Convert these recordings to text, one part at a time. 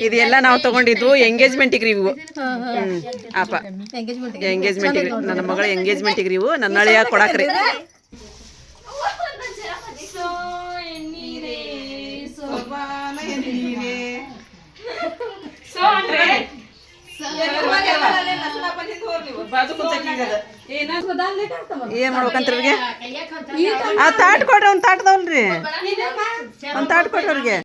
ಇದೆಲ್ಲ ನಾವು ತಗೊಂಡಿದ್ದು ಎಂಗೇಜ್ಮೆಂಟಿಗೆ ಇವು ಹ್ಮ್. ಅಪ್ಪ. ಎಂಗೇಜ್ಮೆಂಟಿಗೆ ನನ್ನ ಮಗಳ ಎಂಗೇಜ್ಮೆಂಟಿಗೆ ಇವು ನನ್ನ ಅಳಿಯ ಕೊಡಾಕ್ರಿ. ಏನ್ ಮಾಡ್ಬೇಕಂತ ಇವ್ರಿಗೆ? ಆ ತಾಟ್ ಕೊಡ್ರಿ, ಒಂದ್ ತಾಟ್ದವಲ್ರಿ. ಒಂದ್ ತಾಟ್ ಕೊಡ್ರಿ ಅವ್ರಿಗೆ.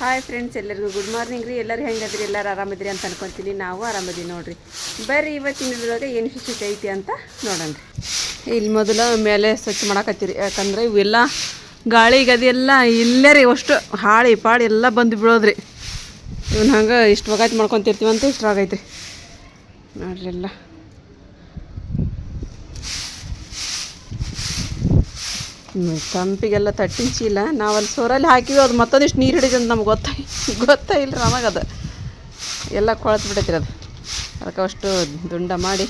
ಹಾಯ್ ಫ್ರೆಂಡ್ಸ್ ಎಲ್ಲರಿಗೂ ಗುಡ್ ಮಾರ್ನಿಂಗ್ ರೀ. ಎಲ್ಲರೂ ಹೆಂಗದ್ರಿ? ಎಲ್ಲರೂ ಆರಾಮದ್ರಿ ಅಂತ ಅನ್ಕೊಂತೀನಿ. ನಾವು ಆರಾಮದಿ ನೋಡ್ರಿ. ಬರ್ರಿ ಇವತ್ತಿನ ಇದ್ರೊಳಗೆ ಏನು ವಿಶೇಷತೆ ಐತಿ ಅಂತ ನೋಡೋಣ ಇಲ್ಲಿ ಮೊದಲು ಮೇಲೆ ಸ್ವಚ್ಛ ಮಾಡಕತ್ತೀರಿ. ಯಾಕಂದ್ರೆ ಇವೆಲ್ಲ ಗಾಳಿ ಗದಿ ಎಲ್ಲ ಇಲ್ಲೇ ರೀ. ಅಷ್ಟು ಹಾಳಿ ಪಾಳಿ ಎಲ್ಲ ಬಂದು ಬಿಡೋದ್ರಿ ಇವನು ಹಂಗೆ ಇಷ್ಟು ಒಗಾಯ್ತು ಮಾಡ್ಕೊತಿರ್ತೀವಂತ ಇಷ್ಟ ಆಗೈತೆ ನೋಡ್ರಿ ಎಲ್ಲ. ತಂಪಿಗೆಲ್ಲ ತಟ್ಟಿನ ಚೀಲ ನಾವು ಅಲ್ಲಿ ಸೋರಲ್ಲಿ ಹಾಕಿವಿ ಅದು ಮತ್ತೊಂದಿಷ್ಟು ನೀರು ಹಿಡಿದಂತ ನಮ್ಗೆ ಗೊತ್ತ ಗೊತ್ತೇ ಇಲ್ಲ ಅದು. ಎಲ್ಲ ಕೊಳತು ಬಿಟ್ಟೈತಿ ಅದು. ಅದಕ್ಕೆ ಅಷ್ಟು ದುಂಡ ಮಾಡಿ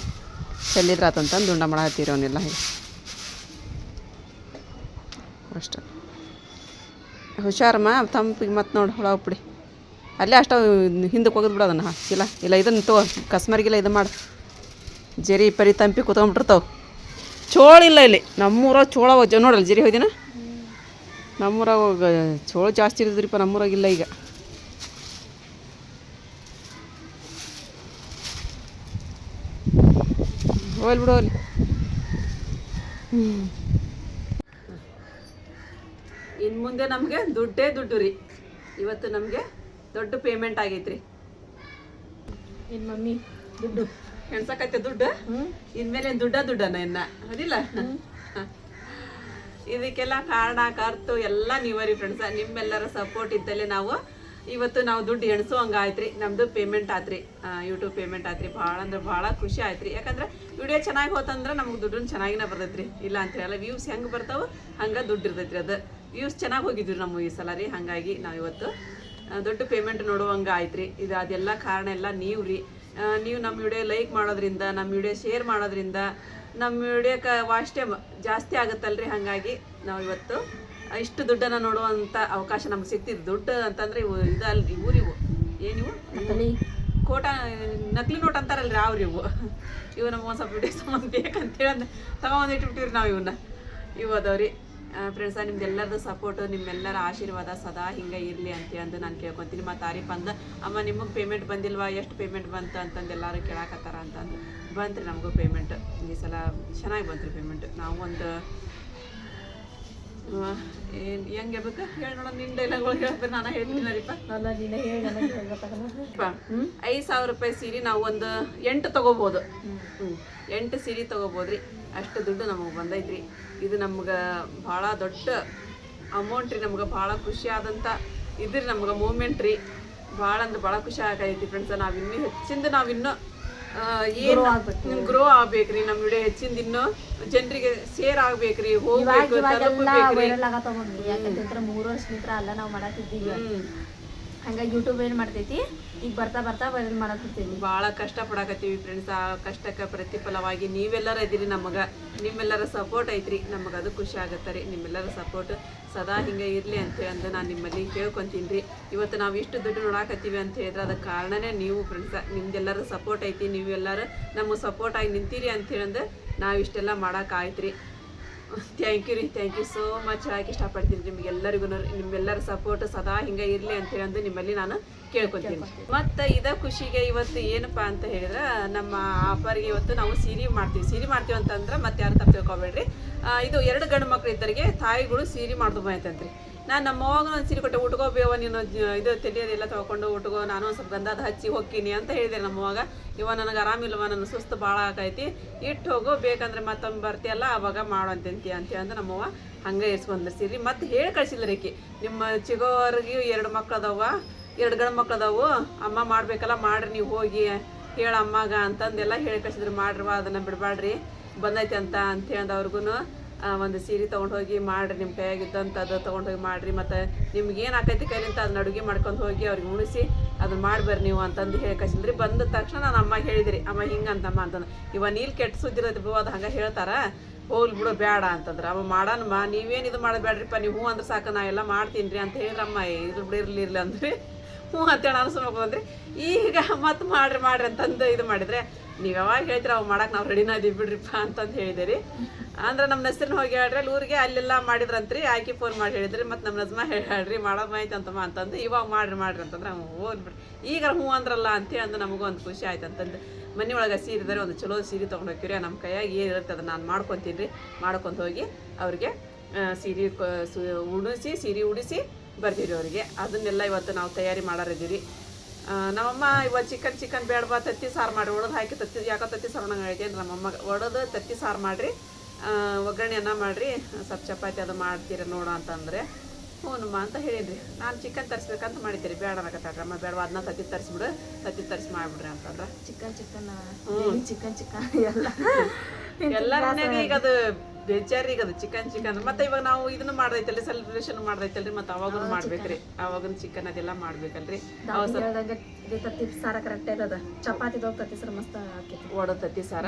ಚೆಲ್ಲಿದ್ರಾತಂತಂದು ದುಂಡ ಮಾಡತ್ತೀರಿ ಅವನ್ನೆಲ್ಲ ಅಷ್ಟು. ಹುಷಾರಮ್ಮ, ತಂಪಿಗೆ ಮತ್ತೆ ನೋಡಿ ಹುಳ ಉಪ್ಪಿಡಿ ಅಲ್ಲೇ ಅಷ್ಟು, ಹಿಂದಕ್ಕೆ ಹೋಗೋದು ಬಿಡೋದನ್ನ. ಚೀಲ ಇಲ್ಲ ಇದನ್ನು ತಗೋ, ಕಸ್ಮರಿಗೆಲ್ಲ ಇದು ಮಾಡು. ಜರಿ ಪರಿ ತಂಪಿ ಕುತ್ಕೊಂಡ್ಬಿಟ್ಟಿರ್ತಾವೆ ಚೋಳ ಇಲ್ಲ. ಇಲ್ಲಿ ನಮ್ಮೂರಾಗ ಚೋಳ ವಜ್ಜ ನೋಡಲ್ಲ ಜರಿ ಹೋದಿನ ನಮ್ಮೂರ ಹೋಗ- ಚೋಳ ಜಾಸ್ತಿ ಇರಿದ್ರಿಪ್ಪ ನಮ್ಮೂರಾಗಿಲ್ಲ ಈಗ. ಹೋಗ್ಲಿ ಬಿಡು ಅಲ್ಲಿ ಇನ್ನು ಮುಂದೆ ನಮಗೆ ದುಡ್ಡೇ ದುಡ್ಡು ರೀ. ಇವತ್ತು ನಮಗೆ ದೊಡ್ಡ ಪೇಮೆಂಟ್ ಆಗೈತ್ರಿ. ಇನ್ ಮಮ್ಮಿ ದುಡ್ಡು. ಹೆಣ್ಸಕತ್ತೆ ದುಡ್ಡು? ಇನ್ಮೇಲೆ ದುಡ್ಡ ದುಡ್ಡನ ಇನ್ನ? ಅದಿಲ್ಲ ಇದಕ್ಕೆಲ್ಲ ಕಾರಣ ಕರ್ತು ಎಲ್ಲ ನೀವರಿ ಫ್ರೆಂಡ್ಸ ನಿಮ್ಮೆಲ್ಲರ ಸಪೋರ್ಟ್ ಇದ್ದಲ್ಲೇ ನಾವು ಇವತ್ತು ನಾವು ದುಡ್ಡು ಎಣಿಸೋ ಹಂಗ ಆಯ್ತ್ರಿ ನಮ್ದು ಪೇಮೆಂಟ್ ಆತ್ರಿ. ಯೂಟ್ಯೂಬ್ ಪೇಮೆಂಟ್ ಆತ್ರಿ. ಭಾಳ ಅಂದ್ರೆ ಭಾಳ ಖುಷಿ ಆಯ್ತ್ರಿ. ಯಾಕಂದ್ರೆ ವಿಡಿಯೋ ಚೆನ್ನಾಗಿ ಹೋತಂದ್ರೆ ನಮ್ಗೆ ದುಡ್ಡು ಚೆನ್ನಾಗಿನ ಬರ್ತೈತ್ರಿ. ಇಲ್ಲ ಅಂತ ಹೇಳಲ್ಲ ವ್ಯೂಸ್ ಹೆಂಗೆ ಬರ್ತಾವ ಹಂಗೆ ದುಡ್ಡು ಇರ್ತೈತ್ರಿ ಅದು. ವ್ಯೂಸ್ ಚೆನ್ನಾಗಿ ಹೋಗಿದ್ವಿ ನಮ್ಮ ಈ ಸಲ ರೀ. ಹಾಗಾಗಿ ನಾವು ಇವತ್ತು ದೊಡ್ಡ ಪೇಮೆಂಟ್ ನೋಡುವಂಗ ಆಯ್ತ್ರಿ ಇದು ಅದೆಲ್ಲ ಕಾರಣ ಎಲ್ಲ ನೀವು ರೀ ನೀವು ನಮ್ಮ ವಿಡಿಯೋ ಲೈಕ್ ಮಾಡೋದ್ರಿಂದ ನಮ್ಮ ವಿಡಿಯೋ ಶೇರ್ ಮಾಡೋದ್ರಿಂದ ನಮ್ಮ ವಿಡಿಯೋಕ್ಕೆ ವಾಚ್ ಟೈಮ್ ಜಾಸ್ತಿ ಆಗುತ್ತಲ್ರಿ? ಹಾಗಾಗಿ ನಾವು ಇವತ್ತು ಇಷ್ಟು ದುಡ್ಡನ್ನು ನೋಡುವಂಥ ಅವಕಾಶ ನಮ್ಗೆ ಸಿಗ್ತಿದ್ದು ದುಡ್ಡು ಅಂತಂದ್ರೆ ಇವು ಇದಲ್ರಿ ಊರಿವು ಏನಿವು ಕೋಟ ನಕಲಿ ನೋಟ್ ಅಂತಾರಲ್ರಿ ಅವ್ರಿ ಇವು ಇವು ನಮ್ಗೆ ಒಂದು ಸ್ವಲ್ಪ ವಿಡಿಯೋ ಸಂಬಂಧ ಬೇಕಂತೇಳಿ ಅಂದ್ರೆ ತಗೊಂಡು ಇಟ್ಬಿಟ್ಟಿವ್ರಿ ನಾವು ಇವನ್ನ ಇವು ಅದಾವ್ರಿ. ಫ್ರೆಂಡ್ಸ ನಿಮ್ದೆಲ್ಲರದ ಸಪೋರ್ಟ್ ನಿಮ್ಮೆಲ್ಲರ ಆಶೀರ್ವಾದ ಸದಾ ಹಿಂಗೆ ಇರಲಿ ಅಂತ ಅಂದು ನಾನು ಕೇಳ್ಕೊತೀನಿ. ಮತ್ತು ತಾರೀಫ್ ಅಂದ ಅಮ್ಮ ನಿಮಗೆ ಪೇಮೆಂಟ್ ಬಂದಿಲ್ವಾ? ಎಷ್ಟು ಪೇಮೆಂಟ್ ಬಂತು? ಅಂತಂದು ಎಲ್ಲರೂ ಕೇಳಾಕತ್ತಾರ ಅಂತಂದು ಬಂತ್ರಿ ನಮಗೂ ಪೇಮೆಂಟ್ ಈ ಸಲ ಚೆನ್ನಾಗಿ ಬಂತ್ರಿ ಪೇಮೆಂಟ್ ನಾವು ಒಂದು ಏನು ಹೆಂಗೆ ಬೇಕು ಹೇಳಿ ನೋಡೋಣ ನಿನ್ನ ಡೈಲಾಗ್ಗಳು ಹೇಳ್ಬೇಕು. ನಾನು ಹೇಳ್ತೀನರಿಪ್ಪ ಐದು ಸಾವಿರ ರೂಪಾಯಿ ಸೀರೆ ನಾವು ಒಂದು ಎಂಟು ತೊಗೋಬೋದು. ಎಂಟು ಸೀರೆ ತಗೋಬೋದ್ರಿ. ಅಷ್ಟು ದುಡ್ಡು ನಮಗೆ ಬಂದೈತ್ರಿ. ಇದು ನಮ್ಗೆ ಭಾಳ ದೊಡ್ಡ ಅಮೌಂಟ್ ರೀ ನಮ್ಗೆ ಭಾಳ ಖುಷಿ ಆದಂಥ ಇದ್ರಿ ನಮ್ಗೆ ಮೂಮೆಂಟ್ ರೀ. ಭಾಳ ಅಂದ್ರೆ ಭಾಳ ಖುಷಿ ಆಗೈತಿ ಫ್ರೆಂಡ್ಸ್ ನಾವು ಇನ್ನೂ ಹೆಚ್ಚಿಂದ ನಾವು ಇನ್ನೂ ಏನು ಗ್ರೋ ಆಗ್ಬೇಕ್ರಿ ನಮ್ಮ ವಿಡಿಯೋ ಹೆಚ್ಚಿಂದ ಇನ್ನೂ ಜನರಿಗೆ ಸೇರ್ ಆಗ್ಬೇಕ್ರಿ ಹೋಗ್ಬೇಕು ಮೂರು ವರ್ಷ ನಿತ್ರ ಅಲ್ಲ ನಾವು ಮಾಡತ್ತಿದ್ದೀವಿ. ಹಂಗಾಗಿ ಯೂಟ್ಯೂಬ್ ಏನ್ ಮಾಡ್ತೈತಿ? ಈಗ ಬರ್ತಾ ಬರ್ತಾ ವೈರಲ್ ಮಾಡಕತ್ತೀನಿ. ಭಾಳ ಕಷ್ಟ ಪಡಾಕತ್ತೀವಿ ಫ್ರೆಂಡ್ಸ್ ಆ ಕಷ್ಟಕ್ಕೆ ಪ್ರತಿಫಲವಾಗಿ ನೀವೆಲ್ಲರ ಇದೀರಿ ನಮಗೆ. ನಿಮ್ಮೆಲ್ಲರ ಸಪೋರ್ಟ್ ಐತ್ರಿ. ನಮಗೆ ಅದು ಖುಷಿ ಆಗತ್ತೆ ರೀ. ನಿಮ್ಮೆಲ್ಲರ ಸಪೋರ್ಟ್ ಸದಾ ಹಿಂಗೆ ಇರಲಿ ಅಂತ ಅಂದು ನಾನು ನಿಮ್ಮಲ್ಲಿ ಕೇಳ್ಕೊತೀನಿ ರೀ. ಇವತ್ತು ನಾವು ಇಷ್ಟು ದುಡ್ಡು ನೋಡಾಕತ್ತೀವಿ ಅಂತ ಹೇಳಿದ್ರೆ ಅದಕ್ಕೆ ಕಾರಣನೇ ನೀವು ಫ್ರೆಂಡ್ಸ ನಿಮ್ದೆಲ್ಲರ ಸಪೋರ್ಟ್ ಐತಿ. ನೀವೆಲ್ಲರೂ ನಮಗೆ ಸಪೋರ್ಟ್ ಆಗಿ ನಿಂತೀರಿ ಅಂದ್ರೆ ನಾವು ಇಷ್ಟೆಲ್ಲ ಮಾಡೋಕ್ಕಾಯ್ತು ರೀ ಥ್ಯಾಂಕ್ ಯು ರೀ ಥ್ಯಾಂಕ್ ಯು ಸೋ ಮಚ್ ಹೇಳಕ್ಕೆ ಇಷ್ಟಪಡ್ತೀನಿ ನಿಮಗೆಲ್ಲರಿಗೂ, ನಿಮ್ಮೆಲ್ಲರ ಸಪೋರ್ಟ್ ಸದಾ ಹಿಂಗೆ ಇರಲಿ ಅಂತ ಅಂದು ನಿಮ್ಮಲ್ಲಿ ನಾನು ಕೇಳ್ಕೊತೀನಿ. ಮತ್ತು ಇದ ಖುಷಿಗೆ ಇವತ್ತು ಏನಪ್ಪ ಅಂತ ಹೇಳಿದ್ರೆ, ನಮ್ಮ ಆಫರ್ಗೆ ಇವತ್ತು ನಾವು ಸೀರೆ ಮಾಡ್ತೀವಿ. ಸೀರೆ ಮಾಡ್ತೀವಿ ಅಂತಂದ್ರೆ ಮತ್ತೆ ಯಾರು ತಪ್ಪು ತಿಳ್ಕೊಬೇಡ್ರಿ. ಇದು ಎರಡು ಗಂಡು ಮಕ್ಳು ಇದ್ದರಿಗೆ ತಾಯಿಗಳು ಸೀರೆ ಮಾಡ್ದು ಬಂತಂತ್ರಿ. ನಾನು ನಮ್ಮ ಅವಾಗ ಒಂದು ಸೀರೆ ಕೊಟ್ಟೆ ಉಟ್ಕೋಬೇವ ನೀನು, ಜ- ಇದು ತೆಲಿಯೋದೆಲ್ಲ ತೊಗೊಂಡು ಉಟ್ಕೋ, ನಾನು ಒಂದು ಸ್ವಲ್ಪ ಗಂಧದ ಹಚ್ಚಿ ಹೋಗ್ತೀನಿ ಅಂತ ಹೇಳಿದೆ ನಮ್ಮ ಅವಾಗ ಇವ ನನಗೆ ಆರಾಮಿಲ್ವ ನನ್ನ ಸುಸ್ತು ಭಾಳ ಆಕೈತಿ ಇಟ್ಟು ಹೋಗು, ಬೇಕಂದ್ರೆ ಮತ್ತೊಮ್ಮೆ ಬರ್ತೀಯಲ್ಲ, ಅವಾಗ ಮಾಡುವಂತಂತಿ ಅಂತ ಅಂದ್ರೆ ನಮ್ಮವ್ವ ಹಂಗೆ ಇರ್ಸ್ಕೊಂಡ್ರು ಸೀರೆ, ಮತ್ತೆ ಹೇಳಿ ಕಳಿಸಿಲ್ಲ ರೀಕಿ ನಿಮ್ಮ ಚಿಗೋರಿಗೆ ಎರಡು ಮಕ್ಳು ಅದಾವ ಎರಡು ಗಂಡು ಮಕ್ಳು ಅದಾವು ಅಮ್ಮ ಮಾಡಬೇಕಲ್ಲ, ಮಾಡ್ರಿ ನೀವು ಹೋಗಿ, ಹೇಳ ಅಮ್ಮಗ ಅಂತಂದೆಲ್ಲ ಹೇಳಿ ಕಳ್ಸಿದ್ರು. ಮಾಡ್ರವ ಅದನ್ನು ಬಿಡಬೇಡ್ರಿ ಬಂದೈತೆ ಅಂತ ಅಂತ ಹೇಳ್ದ ಒಂದು ಸೀರೆ ತೊಗೊಂಡು ಹೋಗಿ ಮಾಡ್ರಿ ನಿಮ್ಮ ಕೈಯಾಗಿದ್ದಂಥ ಅದು ತೊಗೊಂಡು ಹೋಗಿ ಮಾಡ್ರಿ, ಮತ್ತು ನಿಮ್ಗೆ ಏನು ಆಕೈತಿ ಕೈಲಿಂತ ಅದನ್ನ ಅಡುಗೆ ಮಾಡ್ಕೊಂಡು ಹೋಗಿ ಅವ್ರಿಗೆ ಉಣಿಸಿ ಅದನ್ನ ಮಾಡ್ಬರ್ರಿ ನೀವು ಅಂತಂದು ಹೇಳಿ ಕಳಿಸಿದ್ರಿ. ಬಂದ ತಕ್ಷಣ ನಾನು ಅಮ್ಮ ಹೇಳಿದ್ರಿ, ಅಮ್ಮ ಹಿಂಗೆ ಅಂತಮ್ಮ ಅಂತಂದು. ಇವ ನೀಲ್ ಕೆಟ್ಟ ಸುದ್ದಿರೋದು ಬೋ ಅದು ಹಂಗೆ ಹೇಳ್ತಾರ ಹೋಗ್ಲಿ ಬಿಡು ಬೇಡ ಅಂತಂದ್ರೆ. ಅವ ಮಾಡಣಮ್ಮ ನೀವೇನು ಇದು ಮಾಡಬೇಡ್ರಿಪ್ಪ ನೀವು ಹ್ಞೂ ಅಂದ್ರೆ ಸಾಕು, ನಾ ಎಲ್ಲ ಮಾಡ್ತೀನಿ ರೀ ಅಂತ ಹೇಳಿದ್ರಮ್ಮ, ಇದ್ರ ಬಿಡು, ಇರ್ಲಿ ಅಂದ್ರೆ. ಹ್ಞೂ ಅಂತೇಳಿ ಅನ್ಸ್ಬೇಕು ಅಂದ್ರೆ ಈಗ ಮತ್ತೆ ಮಾಡ್ರಿ ಮಾಡ್ರಿ ಅಂತಂದು ಇದು ಮಾಡಿದ್ರೆ, ನೀವು ಯಾವಾಗ ಹೇಳ್ತೀರ ಅವು ಮಾಡಕ್ಕೆ ನಾವು ರೆಡಿನ ಇದೀವಿ ಬಿಡ್ರಿಪ್ಪ ಅಂತಂದು ಹೇಳಿದೆ ರೀ. ಅಂದ್ರೆ ನಮ್ಮ ಹೆಸ್ರನ್ನ ಹೋಗಿ ಹೇಳ್ರಿ, ಅಲ್ಲಿ ಊರಿಗೆ ಅಲ್ಲೆಲ್ಲ ಮಾಡಿದ್ರಂತ್ರಿ, ಆಕಿ ಫೋನ್ ಮಾಡಿ ಹೇಳಿದ್ರಿ, ಮತ್ತು ನಮ್ಮ ನಜ್ಮ ಹೇಳ್ರಿ ಮಾಡೋದು ಮಾಹಿತಿ ಅಂತಮ್ಮ ಅಂತಂದು ಇವಾಗ ಮಾಡ್ರಿ ಮಾಡ್ರಿ ಅಂತಂದ್ರೆ ಹೋಗ್ಬಿಡ್ರಿ ಈಗ ಹ್ಞೂ ಅಂದ್ರಲ್ಲ ಅಂತೇಳಿ ಅಂದ್ರೆ ನಮಗೂ ಒಂದು ಖುಷಿ ಆಯ್ತು ಅಂತಂದು ಮನೆ ಒಳಗೆ ಸೀರೆ ಇದ್ದಾರೆ ಒಂದು ಚಲೋ ಸೀರೆ ತೊಗೊಂಡು ಹೋಗ್ತೀರಿ ನಮ್ಮ ಕೈಯಾಗ ಏನು ಇರುತ್ತೆ ಅದನ್ನು ನಾನು ಮಾಡ್ಕೊತೀನಿ ರೀ ಹೋಗಿ ಅವ್ರಿಗೆ ಸೀರೆ ಉಡಿಸಿ ಸೀರೆ ಉಡಿಸಿ ಬರ್ತೀರಿ ಅವರಿಗೆ. ಅದನ್ನೆಲ್ಲ ಇವತ್ತು ನಾವು ತಯಾರಿ ಮಾಡಾರಿದ್ದೀರಿ ನಮ್ಮಮ್ಮ ಇವತ್ತು ಚಿಕನ್ ಚಿಕನ್ ಬೇಡವಾ, ತತ್ತಿ ಸಾರು ಮಾಡಿ, ಒಡೆದು ಹಾಕಿ ತತ್ತಿ ಯಾಕೋ ತತ್ತಿ ಸಾರು ನಂಗೆ ಹೇಳ್ತೀನಿ ನಮ್ಮಮ್ಮ? ಒಡೆದು ತತ್ತಿ ಸಾರು ಮಾಡಿರಿ. ಒಗ್ಗರಣೆ ಅನ್ನ ಮಾಡಿರಿ. ಸ್ವಲ್ಪ ಚಪಾತಿ ಅದು ಮಾಡ್ತೀರ ನೋಡು ಅಂತಂದರೆ. ಹ್ಞೂನಮ್ಮ ಅಂತ ಹೇಳಿದ್ರಿ. ನಾನು ಚಿಕನ್ ತರಿಸ್ಬೇಕಂತ ಮಾಡಿದ್ದೀರಿ ಬೇಡ ಅನ್ನಕತ್ತಾಡ್ರಮ್ಮ ಬೇಡ ಅದನ್ನ ತತ್ತಿ ತರಿಸ್ಬಿಡು. ತತ್ತಿ ತರಿಸಿ ಮಾಡಿಬಿಡ್ರಿ ಅಂತಂದ್ರೆ ಚಿಕನ್ ಚಿಕನ್ ಚಿಕನ್ ಚಿಕನ್? ಎಲ್ಲ. ಎಲ್ಲ ಮನ್ಯಾಗ ಈಗ ಅದು ಬೇಜಾರಿ ಈಗ ಅದು ಚಿಕನ್ ಚಿಕನ್. ಮತ್ತೆ ಇವಾಗ ನಾವು ಇದನ್ನ ಮಾಡ್ದೈತಲ್ರಿ ಸೆಲೆಬ್ರೇಷನ್ ಮಾಡ್ದೈತಲ್ರಿ ಮತ್ತೆ ಅವಾಗೂ ಮಾಡ್ಬೇಕ್ರಿ. ಅವಾಗನ್ ಚಿಕನ್ ಅದೆಲ್ಲ ಮಾಡ್ಬೇಕಲ್ರಿ. ತತ್ತಿ ಸಾರ ಕರೆಕ್ಟ್ ಇರ್ತದ ಚಪಾತಿ ತತ್ತಿ ಸರ್ ಮಸ್ತ್ ಒಡ ತತ್ತಿ ಸಾರ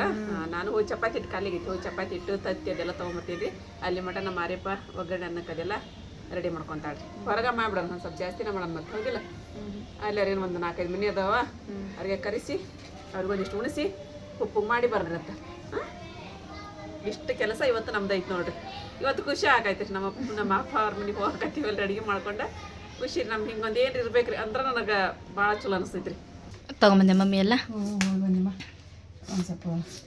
ನಾನು ಹೋಗಿ ಚಪಾತಿ ಇಟ್ಟು ಖಾಲಿಗಿತ್ತು ಹೋಗಿ ಚಪಾತಿ ಇಟ್ಟು ತತ್ತಿ ಅದೆಲ್ಲ ತೊಗೊಂಬರ್ತೀವಿ ಅಲ್ಲಿ ಮಟ ನಮ್ಮ ಮಾರಿಯಪ್ಪ ಒಗ್ಗರಣೆ ಅನ್ನಕ್ಕೆ ಅದೆಲ್ಲ ರೆಡಿ ಮಾಡ್ಕೊಂತಾಳೆ ಹೊರಗೆ ಮಾಡ್ಬಿಡೋಣ ಒಂದು ಸ್ವಲ್ಪ ಜಾಸ್ತಿನೇ ಮಾಡೋಣ ಮತ್ತೆ ಹೋಗಿಲ್ಲ. ಅಲ್ಲಿ ಏನು ಒಂದು ನಾಲ್ಕೈದು ಮನೆ ಅದಾವ ಅವ್ರಿಗೆ ಕರೆಸಿ ಅವ್ರಿಗೊಂದಿಷ್ಟು ಉಣಿಸಿ ಉಪ್ಪು ಮಾಡಿ ಬರ್ರತ್ತ ಅಂತ ಹಾಂ? ಇಷ್ಟು ಕೆಲಸ ಇವತ್ತು ನಮ್ದು ಐತೆ ನೋಡ್ರಿ. ಇವತ್ತು ಖುಷಿ ಆಗೈತೆ ನಮ್ಮ ಅಪ್ಪ ನಮ್ಮ ಅಪ್ಪ ಅವ್ರ ಮನೆಗೆ ಹೋಗಕತ್ತೀವಲ್ಲ ಅಡುಗೆ ಮಾಡ್ಕೊಂಡು. ಖುಷಿ ನಮ್ಗೆ ಹಿಂಗೊಂದು ಏನು ಇರ್ಬೇಕ್ರಿ ಅಂದ್ರೆ ನನಗೆ ಭಾಳ ಚಲೋ ಅನಿಸ್ತೈತ್ರಿ ತಗೊಂಬಂದೆ ಮಮ್ಮಿ ಎಲ್ಲ? ಬಂದಿಮ್ಮ ಒಂದು ಸ್ವಲ್ಪ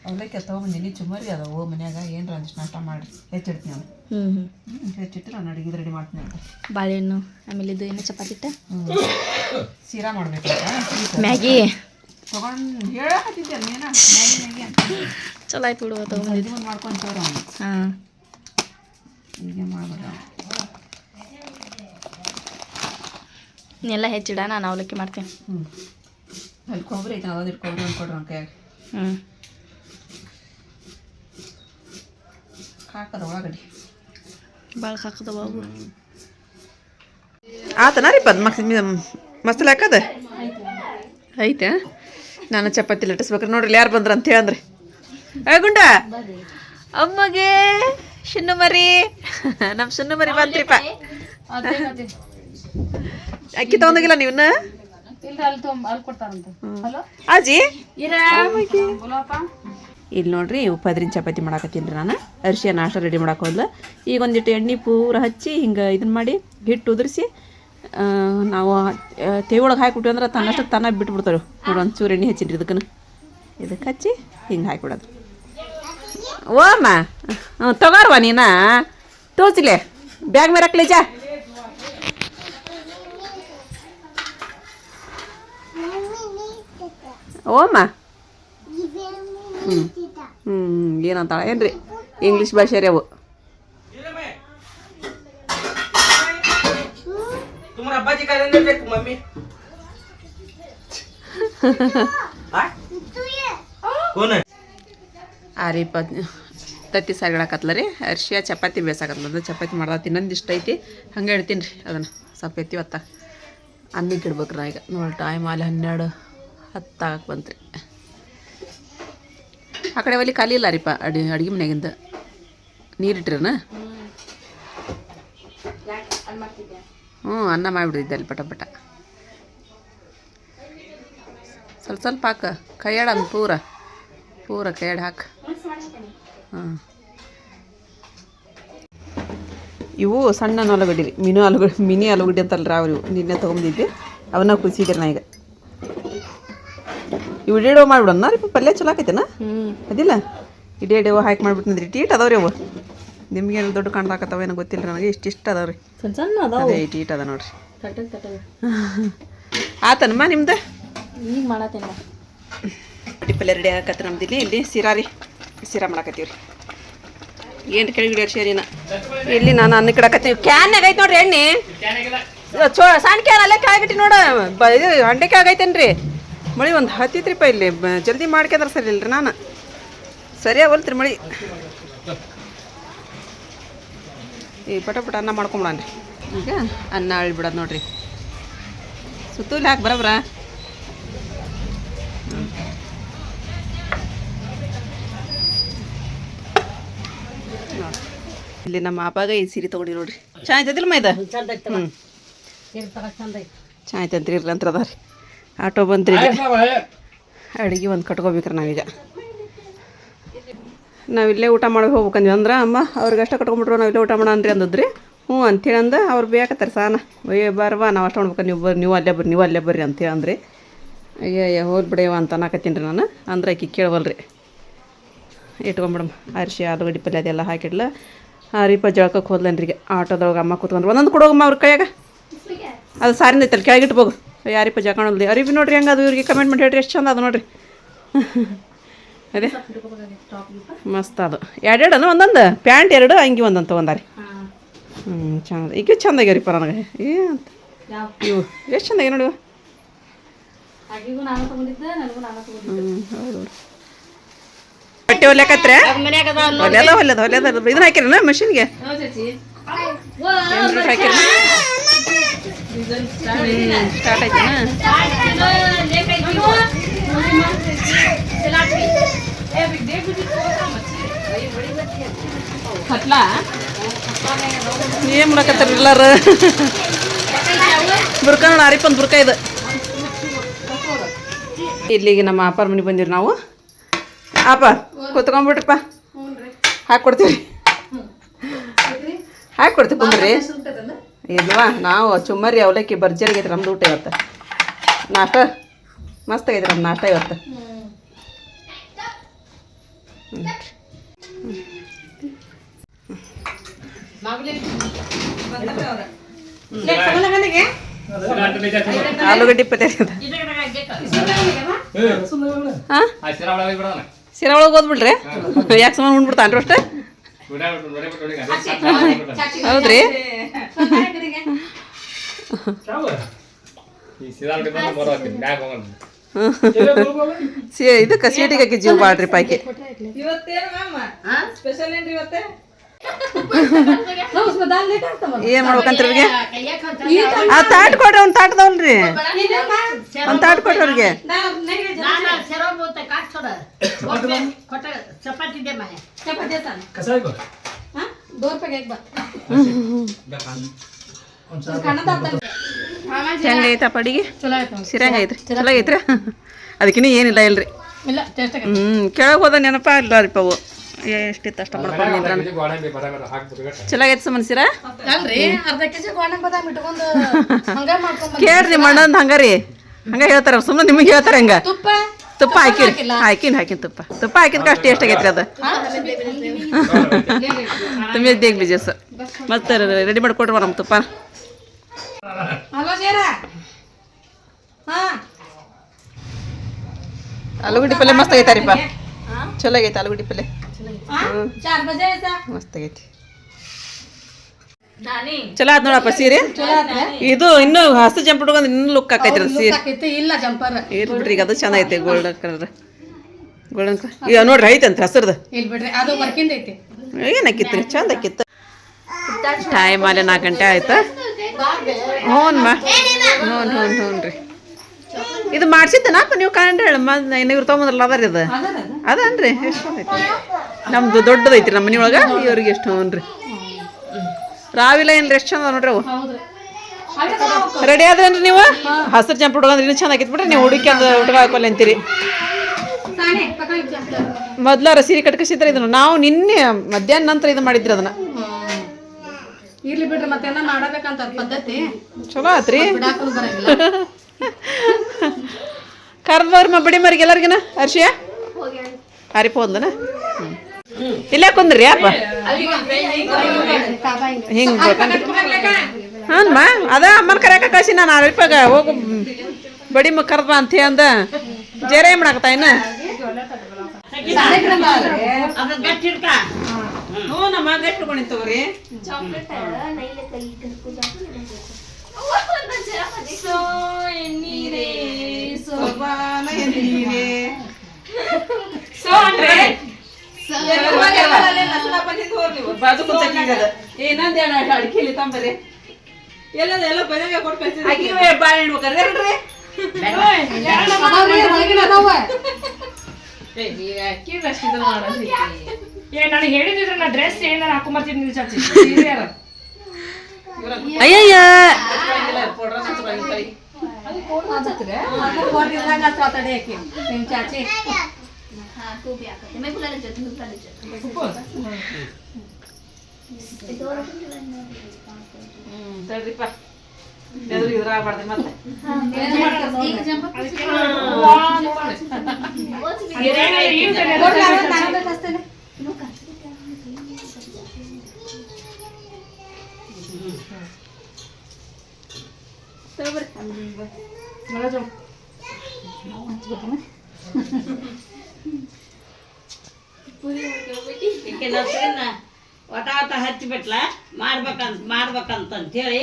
ಅವಲಕ್ಕಿ ತೊಗೊಂಬಂದಿನಿ ಚುಮರಿ ಓ ಮನ್ಯಾಗ. ಏನರ ಒಂದಿಷ್ಟು ನಾಷ್ಟ ಮಾಡಿರಿ. ಹೆಚ್ಚಿಡ್ತೀನಿ ನಾನು. ಹ್ಞೂ ಹ್ಞೂ ಹ್ಞೂ ಹೆಚ್ಚಿಟ್ಟು ನಾನು ಅಡುಗೆ ರೆಡಿ ಮಾಡ್ತೀನಿ ಅಂತ. ಬಾಳೆಹಣ್ಣು ಆಮೇಲೆ ಇದು ಏನು ಚಪಾತಿ ಸೀರಾ ಮಾಡ್ಬೇಕು ಮ್ಯಾಗಿ. ತೊಗೊಂಡು ಹೇಳಕತ್ತಿದ್ದೆ ನೀನ ಮ್ಯಾಗಿ ಮ್ಯಾಗಿ ಅಂತ. ಚಲೋ ಆಯ್ತು ಬಿಡು ತೊಗೊಂಡು ಇದು ತೋರ ಅವನು. ಹಾಂ. ಹೀಗೆ ಮಾಡ್ಬೇಡ. ನೀನೆಲ್ಲ ಹೆಚ್ಚಿಡ ನಾನು ಅವಲಕ್ಕಿ ಮಾಡ್ತೀನಿ. ಹ್ಞೂ ಅಲ್ಲಿ ಕೊಬ್ಬರಿ ಐತೆ ಅವಾಗ ಕೊಬ್ಬರಿ ಒಂದು ಕೊಡ್ರಿ ಅವ್ನ ಕೈಯಾಗ. ಹ್ಞೂ ಹಾಕದ ಒಳಗಡೆ. ಭಾಳ ಹಾಕದ ಬಾಬು. ಆತನ ರೀ ಪದ್ ಮಸಾಲೆ ಹಾಕದ ಐತೆ? ನಾನು ಚಪಾತಿ ಲಟ್ಟಿಸ್ಬೇಕ್ರಿ. ನೋಡ್ರಿ ಯಾರು ಬಂದ್ರ ಅಂತ ಹೇಳಂದ್ರಿ. ಏ ಗುಂಡ! ಅಮ್ಮಗೆ ಶಿನ್ನು ಮರಿ ನಮ್ಮ ಶಿನ್ನು ಮರಿ ಬಂತ್ರಿಪ್ಪ ಅಕ್ಕಿ ತಗೊಂಡೋಗಿಲ್ಲ ನೀವನ್ನ ಆಜಿ? ಇಲ್ಲಿ ನೋಡ್ರಿ ಉಪ್ಪದ್ರಿನ ಚಪಾತಿ ಮಾಡಾಕತ್ತೀನಿ ನಾನು. ಅರಿಶಿಯ ನಾಷ್ಟ ರೆಡಿ ಮಾಡಕ್ಕೆ ಹೋದ್ಲು. ಈಗ ಒಂದಿಟ್ಟು ಎಣ್ಣೆ ಪೂರ ಹಚ್ಚಿ ಹಿಂಗೆ ಇದನ್ನ ಮಾಡಿ ಹಿಟ್ಟು ಉದುರಿಸಿ ನಾವು ತೇವೊಳಗೆ ಒಳಗೆ ಹಾಕಿಬಿಟ್ಟು ಅಂದ್ರೆ ತನ್ನಷ್ಟು ತನ್ನ ಬಿಟ್ಬಿಡ್ತಾರೆ ನೋಡಿ ಒಂಚೂರು ಎಣ್ಣೆ ಹಚ್ಚಿನ್ರಿ ಇದಕ್ಕನ. ಇದಕ್ಕೆ ಹಚ್ಚಿ ಹಿಂಗೆ ಹಾಕಿಬಿಡೋದು. ಓಮ್ಮ ಹ್ಞೂ ತಗೋರ್ವ ನೀನಾ? ತೋಚಿಲೆ ಬ್ಯಾಗ್ ಮೇಲೆ ಓಮ್ಮ ಹ್ಞೂ ಹ್ಞೂ ಏನಂತಾಳೆ? ಏನು ರೀ ಇಂಗ್ಲೀಷ್ ಭಾಷೆ ರೀ ಅವು. ಆರಿ ಪತ್ ತತ್ತಿ ಸಾರಿಗಳಾಕತ್ಲ ರೀ. ಅರ್ಶಿಯ ಚಪಾತಿ ಬೇಸಾಕತ್ಲದ ಚಪಾತಿ ಮಾಡ್ದ ತಿನ್ನೊಂದು ಇಷ್ಟ ಐತಿ. ಹಂಗೆ ಹೇಳ್ತೀನಿ ರೀ. ಅದನ್ನು ಸ್ವಲ್ಪ ಒತ್ತ. ಅನ್ನಕ್ಕೆ ಅನ್ನಕ್ಕೆ ನಾ ಈಗ. ನೋಡಿ ಟೈಮ್ ಅಲ್ಲಿ ಹನ್ನೆರಡು ಹತ್ತಾಗಕ್ಕೆ ಬಂತ್ರಿ. ಆ ಕಡೆ ಒಲಿ ಖಾಲಿ ಇಲ್ಲ ರೀಪ ಅಡಿ, ಅಡುಗೆ ಮನೆಯಾಗಿಂದ. ನೀರಿಟ್ರನ ಹ್ಞೂ ಅನ್ನ ಮಾಡಿಬಿಡಿದ್ದೆ ಅಲ್ಲಿ ಪಟ ಪಟ. ಸ್ವಲ್ಪ ಸ್ವಲ್ಪ ಹಾಕ. ಕೈಯಾಡ ಅಂದ್ ಪೂರ. ಪೂರ ಕೈಯಾಡ ಹಾಕ. ಹಾಂ ಇವು ಸಣ್ಣ ಆಲೂಗಡ್ಡೆ ರೀ. ಮಿನಿ ಆಲೂಗಡ್ಡೆ ಮಿನಿ ಆಲೂಗಡ್ಡೆ ಅಂತಲ್ರಿ ಅವ್ರು ಇವು ನಿನ್ನೆ ತೊಗೊಂಡಿದ್ದೆ ಅವನ್ನ ಕುದಿಸಿದ್ರೆ ನಾ ಈಗ. ಇಡೇಡೋ ಮಾಡ್ಬಿಡೋಣ. ರೀ ಪಲ್ಯ ಚಲೋ ಆಕೈತೆನ ಹ್ಞೂ ಅದಿಲ್ಲ? ಇಡೇಡೇವ ಹಾಕಿ ಮಾಡ್ಬಿಟ್ಟಿದ್ರಿ ಟೀಟ್ ರೀ ಅವು. ನಿಮ್ಗೆ ಏನು ದೊಡ್ಡ ಕಾಣ್ದಾಕತ್ತಾವ ಏನೋ ಗೊತ್ತಿಲ್ಲ ನನಗೆ. ಇಷ್ಟು ಇಷ್ಟ ಅದಾವ್ರಿ. ಸಣ್ಣ ಸಣ್ಣ ಅದಾವ. ಅದೇ ಟೀಟ್ ಅದ ನೋಡ್ರಿ. ಆತನಮ್ಮ ನಿಮ್ದು? ಈಗ ಮಾಡತ್ತೇನೆ ಪಲ್ಯ ರೆಡಿ ಆಗತ್ತೆ ನಮ್ದು ಇಲ್ಲಿ. ಇಲ್ಲಿ ಸಿರಾ ರೀ. ಸಿರಾ ಮಾಡಾಕತ್ತೀವಿ ರೀ. ಏನು ಕೆಳಗಡೆ ಸೇರಿನ ಇಲ್ಲಿ ನಾನು ಅನ್ನ ಕಿಡಕತ್ತೀವಿ ಕ್ಯಾನ್ಯಾಗ ಐತೆ ನೋಡ್ರಿ ಎಣ್ಣೆ. ಚೋ ಸಣ್ಣ ಕ್ಯಾನ್ ಅಲ್ಲೇ ಕೆಳಗಿಟ್ಟಿ ನೋಡ. ಬ ಇದು ಹಂಡೆ ಕೆಳಗೈತೇನ್ರಿ ಮಳಿ ಒಂದು ಹತ್ತಿತ್ರಿಪ್ಪ ಇಲ್ಲಿ ಜಲ್ದಿ ಮಾಡ್ಕೊಂಡ್ರೆ ಸರಿ ಇಲ್ರಿ ನಾನು ಸರಿಯಾಗಿ ಮಳಿ. ಈ ಪಟ ಪಟ ಅನ್ನ ಮಾಡ್ಕೊಂಬಿಡಾನ್ರಿ. ಈಗ ಅನ್ನ ಅಳ್ಬಿಡೋದು ನೋಡ್ರಿ. ಸುತ್ತೂಲಿ ಹಾಕಿ ಬರಬ್ರ? ಇಲ್ಲಿ ನಮ್ಮ ಅಪ್ಪಾಗ ಈ ಸೀರೆ ತೊಗೊಂಡಿ ನೋಡ್ರಿ. ಚೆನ್ನಾಗಿತ್ತದಿಲ್ಲ ಮೈದ? ಹ್ಞೂ ಚೆನ್ನಾಗೈತಂತ್ರಿ ಇರ್ಲಿ ಅಂತ ಅದ ರೀ ಆಟೋ ಬಂತ್ರಿ ಅಡುಗೆ ಒಂದು ಕಟ್ಕೋಬೇಕ್ರಿ ನಾವೀಗ. ನಾವಿಲ್ಲೇ ಊಟ ಮಾಡಿ ಹೋಗ್ಬೇಕಂದ್ವಿ. ಅಂದ್ರೆ ಅಮ್ಮ ಅವ್ರಿಗೆ ಅಷ್ಟೇ ಕಟ್ಕೊಂಬಿಟ್ರು ನಾವಿಲ್ಲೇ ಊಟ ಮಾಡನ್ರಿ ಅಂದದ್ರಿ. ಹ್ಞೂ ಅಂತೇಳಿ ಅಂದ ಅವ್ರು ಬೇಕತ್ತಾರೆ ಸಾನ. ಅಯ್ಯೋ ಬರ್ವಾ ನಾವು ಅಷ್ಟು ಮಾಡ್ಬೇಕು ನೀವು ಬರ್ರಿ ನೀವು ಅಲ್ಲೇ ಬರ್ರಿ ನೀವು ಅಲ್ಲೇ ಬರ್ರಿ ಅಂತೇಳಿ ಅಂದ್ರಿ ಅಯ್ಯೋ ಹೋಗಿ ಬಿಡೇವ ಅಂತ ಅನ್ನಕತ್ತೀನಿ ರೀ ನಾನು. ಅಂದ್ರೆ ಆಕಿ ಕೇಳವಲ್ರಿ. ಇಟ್ಕೊಂಬಿಡಮ್ ಅರಿಶಿ ಆಲೂಗಡ್ಡೆ ಪಲ್ಯ ಅದೆಲ್ಲ ಹಾಕಿಡ್ಲ. ಹರಿಪ ಜಳಕಕ್ಕೆ ಹೋದ್ಲನ್ರಿಗೆ ಆಟೋದೊಳಗೆ ಅಮ್ಮ ಕೂತ್ಕೊಂಡ್ರು. ಒಂದೊಂದು ಕೊಡೋಗಮ್ಮ ಅವ್ರ ಕೈಯಾಗ. ಅದು ಸಾರಿನ ಐತಲ್ಲ ಕೆಳಗಿಟ್ಬೋದು ಯಾರಿಪ್ಪ ಜಕಣಲ್ದಿ ಅರಿವಿ ನೋಡ್ರಿ ಹೆಂಗೆ ಅದು ಇವ್ರಿಗೆ ಕಮೆಂಟ್ ಮಾಡಿ ಹೇಳ್ರಿ ಎಷ್ಟು ಚಂದ ಅದು ನೋಡ್ರಿ. ಅದೇ. ಮಸ್ತ್ ಅದು. ಎರಡೆರಡು ಒಂದೊಂದು? ಪ್ಯಾಂಟ್ ಎರಡು ಅಂಗಿ ಒಂದಂತ ಒಂದಾರಿ. ಹ್ಞೂ ಚಂದ. ಈಗ ಚಂದ ಆಗ್ಯಾರಿಪ್ಪ ನನಗೆ. ಏ ಅಂತ. ಇವು. ಎಷ್ಟು ಚಂದ ಆಗ್ಯಾವ ನೋಡಿ ಇವು. ನಾನು ತಗೊಂಡಿದ್ದೆ ನನಗೂ ನಾನು ತಗೊಂಡಿದ್ದೆ. ಹ್ಞೂ ಹೌದು. ಬಟ್ಟೆ ಹೊಲ್ಯಾಕತ್ರೆ? ಹೊಲ್ಯದ ಹೊಲ್ಯದ ಹೊಲ್ಯದ. ಇದನ್ನ ಹಾಕಿರನ ಮಷಿನ್ಗೆ? ಹಾಕಿರ ಸ್ಟಾರ್ಟ್ ಆಯ್ತೇನ ಹತ್ಲಾ ಏನು ಮಾಡಕತ್ತಾರ ಎಲ್ಲಾರು? ಬುರ್ಕ ನೋಡ ಆರಿಪಂದ್ ಬುರ್ಕ ಇದು. ಇಲ್ಲಿಗೆ ನಮ್ಮ ಅಪ್ಪಾರ ಮನೆಗೆ ಬಂದಿರಿ ನಾವು. ಅಪ್ಪ ಕೂತ್ಕೊಂಡ್ಬಿಟ್ರಪ್ಪ ಹಾಕ್ಕೊಡ್ತೀವಿ ಹಾಕೊಡ್ತೀವಿ ಕುಂದ್ರಿ. ಇಲ್ವಾ ನಾವು ಚುಮ್ಮರಿ ಅವಲಕ್ಕಿ ಭರ್ಜರಿ ಆಗೈತೆ ನಮ್ದು ಊಟ ಇವತ್ತು. ನಾಟ ಮಸ್ತ್ ಆಗೈತೆ ನಮ್ಮ ನಾಟ ಇವತ್ತು. ಆಲೂಗಡ್ಡೆ ಪತ್ತೆ ಹಾಂ? ಸಿರಾ ಒಳಗೆ ಓದ್ಬಿಡ್ರಿ ಯಾಕೆ ಸುಮ್ಮನೆ ಉಂಡ್ಬಿಡ್ತಾನ್ರಿ ಅಷ್ಟೇ? ಹೌದ್ರಿ ಸಿ ಇದಕ್ಕೆ ಸೀಟಿಗೆ ಹಾಕಿ ಜೀವ ಮಾಡ್ರಿ ಪಾಕಿ ಏನ್ ಮಾಡ್ಬೇಕಂತವ್ರಿಗೆ ಆ ತಾಟ್ ಕೊಡ್ರಿ ಒಂದು ತಾಟ್ದವಲ್ರಿ ಒಂದ್ ತಾಟ್ ಕೊಡ್ರಿ ಅವ್ರಿಗೆ ಚಪಾತಿ ದೋ ರೂಪಾಯಿಗೆ ಬಾ. ಹೆಂಗ ಐತಪ್ಪ ಅಡಿಗೆ ಚಲೋ ಐತ್ರಿ ಅದಕ್ಕಿನ್ನ ಏನಿಲ್ಲ ಇಲ್ರಿ. ಹ್ಞೂ ಕೆಳಗೆ ಹೋದ ನೆನಪ ಇಲ್ಲ ರೀ ಪವು ಎಷ್ಟಿತ್ತು ಅಷ್ಟ ಮಾಡ್ಕೊಂಡು ಚಲೋ ಕೇಳ್ರಿ ನಿಮ್ಮ ಹಂಗಾರಿ ಹಂಗ ರೀ. ಹಂಗ ಹೇಳ್ತಾರ ಸುಮ್ಮನೆ ನಿಮಗೆ ಹೇಳ್ತಾರೆ ಹಂಗ. ತುಪ್ಪ ಹಾಕಿರಿ. ಹಾಕಿನ್ ಹಾಕಿನ್ ತುಪ್ಪ. ತುಪ್ಪ ಹಾಕಿನ ಅಷ್ಟು ಟೇಸ್ಟ್ ಆಗೈತ್ರಿ ಅದು. ತುಂಬ ದೇಗ್ ಬೀಜಸ್. ಮತ್ತೆ ರೆಡಿ ಮಾಡಿಕೊಡ್ರಿ ನಮ್ಮ ತುಪ್ಪ. ಪಲ್ಲೆ ಆಲೂಗಡ್ಡೆ ಪಲ್ಯ ಮಸ್ತ್ ಆಗೈತಾರಿಪ್ಪ. ಚಲೋ ಆಗೈತೆ ಆಲೂಗಡ್ಡೆ ಪಲ್ಯ. ಚಾರ್ ಮಸ್ತ್ ಆಗೈತಿ. ಚಲೋ ಆತ್ ನೋಡಪ್ಪ ಸೀರೆ. ಇದು ಇನ್ನು ಹಸ ಜಂಪ್ ಇನ್ನು ಇನ್ನೂ ಲುಕ್ ಆಕೈತ್ರಿ ಅದು ಸೀರೆ. ಇಲ್ಲ ಜಂಪರ್. ಬಿಡ್ರಿ ಈಗ ಅದು ಚಂದ ಐತೆ ಗೋಲ್ಡನ್ ಕಲರ್ ಗೋಲ್ಡನ್ ಕಲರ್ ಈಗ ನೋಡ್ರಿ ಐತಂತ್ರಿ ಹಸಿರ್ದು. ಇಲ್ಲಿ ಬಿಡ್ರಿ ಅದು ವರ್ಕಿಂದ ಐತಿ. ಏನು ಹಾಕಿತ್ರಿ ಚಂದ ಹಾಕಿತ್ತು ಟೈಮ್ ಅಲ್ಲಿ ನಾಲ್ಕು ಗಂಟೆ ಆಯ್ತಾ? ಮಾ. ಹ್ಞೂ ಹ್ಞೂ ಹ್ಞೂ ರೀ. ಇದು ಮಾಡ್ಸಿದ್ದೇನಪ್ಪ ನೀವು ಕಂಡು ಹೇಳಿ? ಮತ್ತೆ ಇವ್ರು ತೊಗೊಂಬಂದ್ರಲ್ಲ ಅದ. ರೀ ಅದು. ಅದನ್ರಿ? ಎಷ್ಟು ಐತಿ. ನಮ್ದು ದೊಡ್ಡದೈತಿ ನಮ್ಮ ಮನೆಯೊಳಗೆ ಇವ್ರಿಗೆ ಎಷ್ಟು ಹ್ಞೂ ರೀ? ರಾವಿಲ್ಲ ಏನ್ರಿ? ಎಷ್ಟು ಚಂದ ನೋಡ್ರಿ ಅವು? ರೆಡಿ ಆದ್ರೇನ್ರಿ ನೀವು? ಹಸಿರು ಜಂಪ್ ಹುಡುಗಂದ್ರೆ ಇನ್ನೂ ಚಂದ ಆಗಿತ್ತು ಬಿಡ್ರಿ ನೀವು ಹುಡುಕಿ ಅದು ಹುಡುಗ ಹಾಕೊಲ್ಲ ಅಂತೀರಿ. ಮೊದ್ಲಾರ ಸೀರೆ ಕಟ್ಕಸಿದ್ರೆ ಇದನ್ನು. ನಾವು ನಿನ್ನೆ ಮಧ್ಯಾಹ್ನ ನಂತರ ಇದು ಮಾಡಿದ್ರಿ ಅದನ್ನ. ಇರ್ಲಿ ಬಿಡ್ರಿ ಮತ್ತೆ ಮಾಡಬೇಕಂತ ಪದ್ಧತಿ. ಚಲೋ ಆತ್ರಿ. ಕರ್ದವ್ರ ಬಡಿ ಮರಿಗೆ ಎಲ್ಲರಿಗಿನ? ಹರ್ಷಿಯ? ಹಾರಿಪ ಹೋದ್ಲನ ಇಲ್ಲೇ ಕುಂದ್ರಿ ಅಪ್ಪ. ಹಿಂಗ್ ಹಾನ್ ಮಾ ಅದ ಅಮ್ಮನ ಕರ್ಯಾಕ ಕಳ್ಸಿ ನಾನು ಅರಿಪಾಗ ಹೋಗು ಬಡಿ ಮ ಕರ್ದ ಅಂತ ಅಂದ ಜೇರೆ ಮಾಡಾಕತ್ತ ಇನ್ನ? ಹ್ಞೂ ನಮ್ಮ ಗಟ್ಟಿ ತಗೋರಿ ಸೋಬಾನ ಎನ್ನೀರೆ. ಸೋ ಅಂದ್ರೆ ಬಾಜು ಅದು. ಏನಂದ ಅಡಿಕೆಲಿ ತಂಬರಿ. ಎಲ್ಲ ಬಜಾಗ ಕೊಟ್ಟು ಕಳ್ಸಿದ್ರಿ ಆಕಿ ಬಾಳೆ ಹಣ್ಣು ಮಾಡೋದು ಏ ನನಗೆ ಹೇಳಿದ್ರೆ ನಾ ಡ್ರೆಸ್ ಏನಾರ ಚಾಚಿ ಸೀರಿಯರ್ ಅಯ್ಯಯ್ಯ. ತಡ್ರಿಪ್ಪ ಎದುರು ಇದ್ರಾಗ್ಬಾರ್ದು ಮತ್ತೆ ಒಟ ಒಟ ಹಚ್ಚಿಬಿಟ್ಲ ಮಾಡ್ಬೇಕಂತ ಮಾಡ್ಬೇಕಂತ ಹೇಳಿ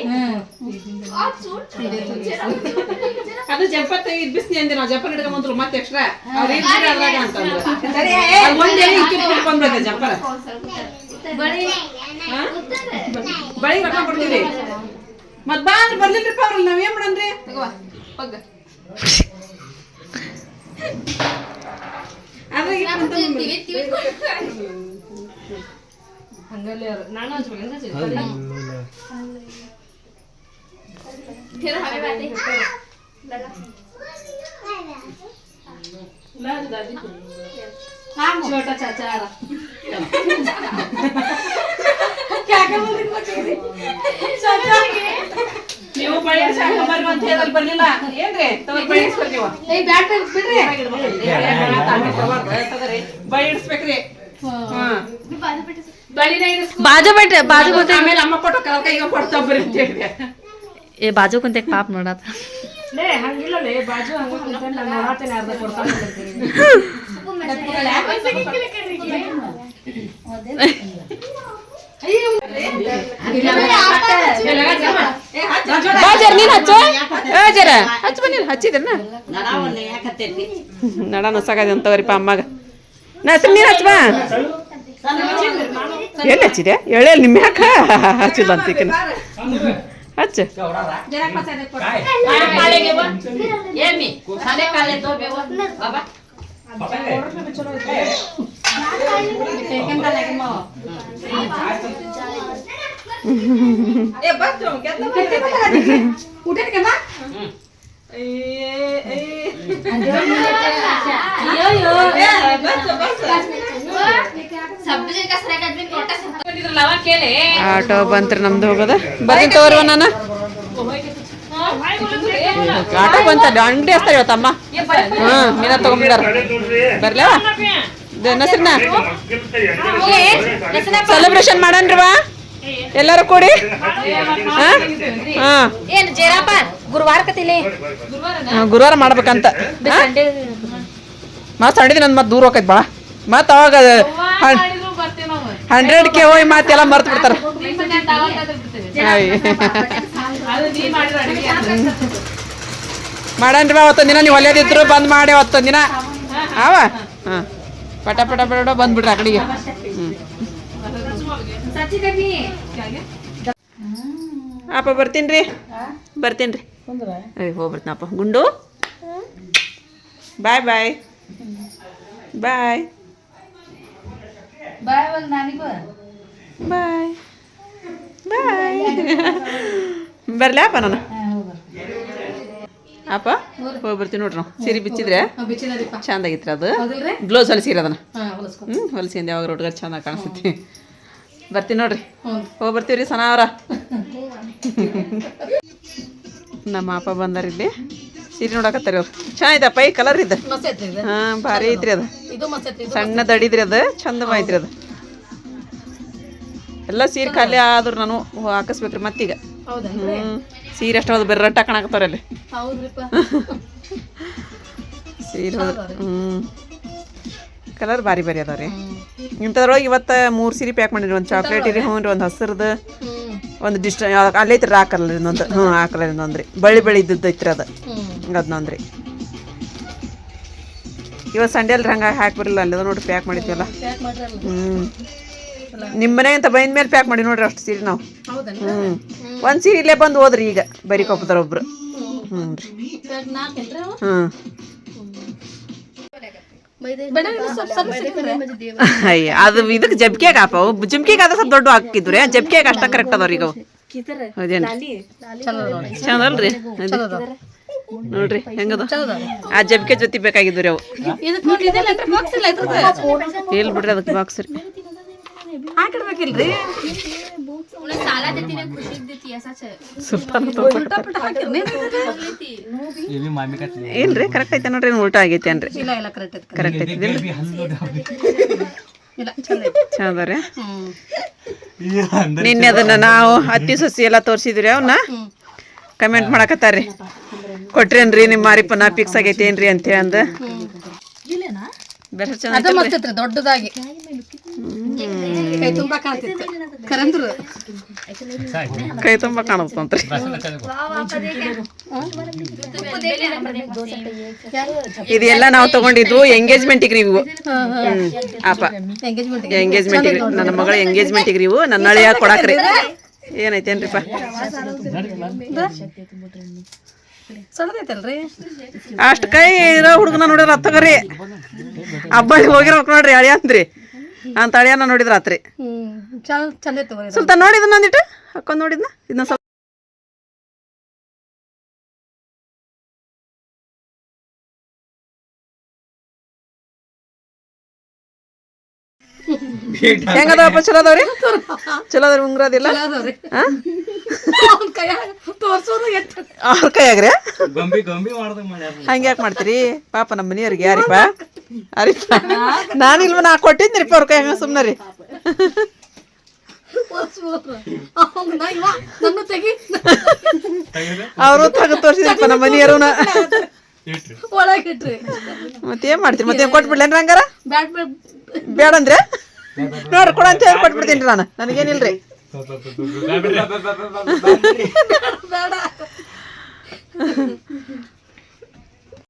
ಅದು ಜಪತ್ ಇದ್ ಬಿಸ್ನಿ ಅಂದೆ ನಾವು ಜಂಪರ್ ಹಿಡ್ಕೊಂಬಂದ್ರು ಮತ್ತೆ ಎಕ್ಸ್ಟ್ರಾ. ಒಂದೇ ಇಕ್ಕಿಟ್ ಕುಟ್ಕೊಂಡ್ಬಿಡುತ್ತೆ ಜಂಪರ್ ಬಳಿ ರೊಕ್ಕ ಕೊಡ್ತೀವಿ ಮತ್ ಬಾ ಅಂದ್ರೆ ಬರ್ಲಿಲ್ರಿಪ್ಪ ಅವ್ರಲ್ಲ ನಾವ್ ಏನ್ ಮಾಡನ್ರಿ छोटा चाचा आ रहा ನೀವು ಬಳಿ ಬರ್ರಿ ಅಂತ ಹೇಳಲ್ ಬರ್ಲಿಲ್ಲ. ಏನ್ರಿ? ತಗೊಂಡ್ ಬಳಿ ಇಡ್ಸ್ಬೇಕು ನೀವು. ಬಳಿ ಇಡ್ಸ್ಬೇಕ್ರಿ ಹಾ. ಬಾಜು ಆಮೇಲೆ ಅಮ್ಮ ಕೊಟ್ಟು ಕಲ್ ಕೈಗೆ ಕೊಡ್ತಾ ಬರ್ರಿ ಅಂತ ಏ ಬಾಜು ಕುಂತ ಪಾಪ ನೋಡತ್ತ ಲೇ ಹಂಗಿಲ್ಲ ಲೇ ಬಾಜು ಹಂಗ ಅರ್ಧ ಇರ್ತೀನಿ. ಬಾಜರ್ ನೀನ್ ಹಚ್ಚು. ಜರ ಹಚ್ಚ ಬನ್ನಿ ಹಚ್ಚಿದ್ರನ ನಡ ನುಸಾಗದೆ ಅಂತವ್ರಿಪ್ಪ ಅಮ್ಮಗ. ನಾ ಹೆಸ್ರು ನೀರು ಹಚ್ಚ ಬಾ. ಎಲ್ಲಿ ಹಚ್ಚಿದೆ? ಎಳೆ ನಿಮ್ಮ ಯಾಕ? ಹಚ್ಚಿಲ್ಲ ಅಂತಿಕಿನ ಹಚ್ಚ. ಏಮಿ ಸನೆ ಕಾಲೆ ತೋಬೇವ ಬಾಬಾ ಆಟೋ ಬಂತ್ರಿ ನಮ್ದು ಹೋಗೋದ? ಬರ್ತೀನಿ ತಗೋರಿ ನಾನು. ಆಟೋ ಬಂತ ಅಂಗಡಿ ಹಸ್ತಾರ ಇವತ್ತಮ್ಮ. ಹಾ ಮೀನ ತಗೊಂಬಿಡಾರ ಬರ್ಲವ? ಹೆಸರನ್ನ? ಸೆಲೆಬ್ರೇಷನ್ ಮಾಡನ್ರವಾ ಎಲ್ಲರೂ ಕೂಡಿ? ಹಾ? ಹಾ. ಜೇರಪ್ಪ ಗುರುವಾರ ಮಾಡ್ಬೇಕಂತ. ಮಾತ್ ಸಂಡಿದ ನನ್ ಮತ್ತೆ ದೂರ ಹೋಗೈತ್ ಬಾಳ. ಮತ್ ಅವಾಗ ಹಂಡ್ರೆಡ್ ಕೆ ಹೋಗಿ ಮತ್ತೆಲ್ಲ ಮರ್ತ್ ಬಿಡ್ತಾರ. ಆಯ್. ಮಾಡನ್ರಿ ಅವತ್ತೊಂದಿನ ದಿನ ನೀವು ಹೊಲಿಯೋದಿದ್ರು ಬಂದ್ ಮಾಡಿ ಅವತ್ತೊಂದಿನ ದಿನ. ಅವ ಹಾ. ಪಟ ಪಟ ಪಟ ಬಂದ್ಬಿಡ್ರಿ ಆ ಕಡೆಗೆ. ಅಪ್ಪ ಬರ್ತೀನಿ ಬರ್ತೀನಿ ರೀ ಹೋಗ್ಬರ್ತೀನಪ್ಪ ಗುಂಡು? ಬಾಯ್ ಬಾಯ್. ಬಾಯ್. ಬಾಯ್ ಬಾಯ್. ಬರ್ಲಪ್ಪ ನಾನು. ಅಪ್ಪ ಹೋಗಿ ಬರ್ತೀನಿ ನೋಡ್ರಿ ನಾವು. ಸೀರೆ ಬಿಚ್ಚಿದ್ರೆ ಚಂದ ಆಗಿತ್ರಿ ಅದು. ಬ್ಲೌಸ್ ಹೊಲಿಸಿ ಅದನ್ನ. ಹ್ಞೂ ಹೊಲಿಸಿಂದ ಯಾವಾಗ ರೋಡ್ಗಾರ ಚಂದ ಕಾಣಿಸ್ತೈತಿ. ಬರ್ತೀನಿ ನೋಡ್ರಿ. ಹೋಗಿ ಬರ್ತೀವಿ ರೀ ಸನಾವರ ಅವ್ರ. ನಮ್ಮ ಅಪ್ಪ ಬಂದಾರ ಇಲ್ಲಿ. ಸೀರೆ ನೋಡಕತ್ತಾರ ಅವ್ರು. ಚೆನ್ನಾಗಿದಪ್ಪ ಈ ಕಲರ್ ಇದೆ. ಹಾಂ ಭಾರಿ ಐತ್ರಿ ಅದು. ಸಣ್ಣ ದಡಿದ್ರಿ ಅದು ಚಂದ ಐತ್ರಿ. ಅದು ಎಲ್ಲ ಸೀರೆ ಖಾಲಿ ಆದ್ರೂ ನಾನು ಹಾಕಿಸ್ಬೇಕ್ರಿ ಮತ್ತೀಗ. ಹ್ಞೂ ಸೀರೆ ಅಷ್ಟು ಹೋದ್ರೆ ಬೆರ್ರಟ್ಟ ಕಾಣಕತ್ತಾರ ಅಲ್ಲಿ. ಸೀರೆ ಹ್ಞೂ ಕಲರ್ ಭಾರಿ ಭಾರಿ ಅದಾವ ರೀ ಇಂಥದ್ರೊಳಗೆ ಇವತ್ತು ಮೂರು ಸೀರೆ ಪ್ಯಾಕ್ ಮಾಡಿರಿ ಒಂದು ಚಾಕ್ಲೇಟ್ ಇರಿ ಹ್ಞೂ ರೀ ಒಂದು ಹಸಿರ್ದು. ಒಂದು ಡಿಸ್ಟ್ ಅಲ್ಲೈತ್ರಿ ಆ ಕಲರ್ ಇನ್ನೊಂದು. ಹ್ಞೂ ಆ ಕಲರ್ ಇನ್ನೊಂದು ರೀ ಬಳ್ಳಿ ಬಳ್ಳಿ ಇದ್ದದ್ದು ಐತ್ರಿ ಅದು. ಅದನ್ನೊಂದು ರೀ ಇವತ್ತು ಸಂಡೆ ಅಲ್ರಿ ಹಂಗಾಗಿ ಹಾಕಿ ಬರಲಿಲ್ಲ ಅಲ್ಲಿ. ನೋಡಿ ಪ್ಯಾಕ್ ಮಾಡಿದ್ವಲ್ಲ ಹ್ಞೂ ನಿಮ್ಮ ಮನೆ ಅಂತ ಬೈದ ಮೇಲೆ ಪ್ಯಾಕ್ ಮಾಡಿ ನೋಡ್ರಿ ಅಷ್ಟು ಸೀರೆ ನಾವು. ಹ್ಞೂ ಒಂದು ಸೀರೆ ಇಲ್ಲೇ ಬಂದು ಹೋದ್ರಿ ಈಗ ಬರೀ ಕೊಪ್ಪದ್ರ ಒಬ್ರು. ಹ್ಞೂ ರೀ. ಹಾಂ ಅಯ್ಯ ಅದು ಇದಕ್ಕೆ ಜಬ್ಕ್ಯಾಗ ಹಾಪವು ಜುಮ್ಕಿಗೆ ಅದ ಸ್ವಲ್ಪ ದೊಡ್ಡ ಹಾಕಿದ್ರೆ ಜಬ್ಕೆ ಅಷ್ಟ ಕರೆಕ್ಟ್ ಅದಾವ್ರಿ ಈಗ ಹೌದೇನು ಚಂದ ಅಲ್ರಿ? ಅದು. ನೋಡ್ರಿ ಹೆಂಗದ? ಆ ಜಬ್ಕೆ ಜೊತೆ ಬೇಕಾಗಿದ್ರಿ ಅವು. ಇಲ್ಲ ಬಿಡ್ರಿ ಅದಕ್ಕೆ ಬಾಕ್ಸ್ ರೀ. ಹಾಕಿಡ್ಬೇಕಿಲ್ರಿ ಇಲ್ರಿ ಕರೆಕ್ಟ್ ಐತೆ ನೋಡ್ರಿ ಉಲ್ಟಾ ಆಗೈತೆ ಅನ್ರಿ. ಕರೆಕ್ಟ್ ಐತಿ. ಇಲ್ಲ ಚಂದ ರೀ. ನಿನ್ನೆ ಅದನ್ನ ನಾವು ಹತ್ತಿ ಸಸಿ ಎಲ್ಲ ತೋರಿಸಿದ್ರಿ ಅವನ್ನ ಕಮೆಂಟ್ ಮಾಡಕತ್ತಾರ್ರಿ. ಕೊಟ್ರೇನ್ರಿ ನಿಮ್ಮ ಮಾರಿಪನ ಫಿಕ್ಸ್ ಆಗೈತೆ ಏನ್ರಿ ಅಂತೇಳಿ ಅಂದ. ಬೆಸ್ಟ್ ಚಂದ ಅದು ಮಸ್ತ್ ದೊಡ್ಡದಾಗಿ. ಕೈ ತುಂಬಾ ಕಾಣ್ತಿತ್ತು. ಕರಂದ್ರು. ಕೈ ತುಂಬಾ ಕಾಣತ್ತಂತ್ರಿ. ಇದೆಲ್ಲ ನಾವು ತಗೊಂಡಿದ್ವು ಎಂಗೇಜ್ಮೆಂಟಿಗೆ ಇವು. ಹ್ಮ್. ಅಪ್ಪ. ಎಂಗೇಜ್ಮೆಂಟ್ ನನ್ನ ಮಗಳ ಎಂಗೇಜ್ಮೆಂಟಿಗೆ ಇವು. ನನ್ನ ಅಳಿಯ ಕೊಡಾಕ್ರಿ ಏನೈತೇನ್ರಿಪ್ಪ? ಸಣ್ಣದೈತಲ್ರಿ? ಅಷ್ಟು ಕೈ ಇರೋ ಹುಡುಗನ ನೋಡ್ರಿ ಹತ್ತಗರಿ ಹಬ್ಬ ಹೋಗಿರ್ಬೇಕು ನೋಡ್ರಿ ಅಳಿಯ ಅಂದ್ರಿ ಅಂತ ಅಳಿಯನ ನೋಡಿದ್ರ ರಾತ್ರಿ. ಸ್ವಲ್ಪ ಚಂದ ಇದು. ಸುಲ್ತಾನ್ ನೋಡಿದ್ನ ಅಂದಿಟ್ಟು ಹಾಕೊಂಡ್ ನೋಡಿದ್ನ? ಇದನ್ನ ಸ್ವಲ್ಪ ಹೆಂಗದವಪ್ಪ ಚಲೋ ಅದಾವ್ರಿ? ಚಲೋ ಅದಾವ್ರಿ. ಉಂಗ್ರ ಅದಿಲ್ಲ ಅವ್ರ ಕೈಯಾಗ್ರಿ? ಹಂಗ್ಯಾಕ್ ಹಂಗೆ ಮಾಡ್ತೀರಿ? ಪಾಪ ನಮ್ಮ ಮನೆಯವ್ರಿಗೆ ಯಾರಿಪ್ಪ? ಅರಿಪ್ಪ ನಾನಿಲ್ವ? ನಾ ಕೊಟ್ಟಿದ್ನಿರಿಪ್ಪ ಅವ್ರ ಕೈಯಾಗ ಸುಮ್ಮನೆ ರೀ ಅವರು ತಗ ತೋರಿಸಿದ್ರಪ್ಪ ನಮ್ಮ ಮನೆಯವ್ರನ್ನ. ಒಳಗಿಟ್ರಿ. ಮತ್ತೇನ್ ಮಾಡ್ತೀರಿ? ಮತ್ತೆ ಕೊಟ್ಬಿಡ್ಲೇನ್ರಿ ಹಂಗಾರ? ಬ್ಯಾಟ್ ಬೇಡಂದ್ರೆ? ಬೇಡ ಅಂದ್ರೆ ನೋಡ್ರಿ ಕೊಡ ಅಂತ ಹೇಳಿ ಕೊಟ್ಬಿಡ್ತೀನಿ ನಾನು. ನನಗೇನಿಲ್ರಿ. ಬೇಡ.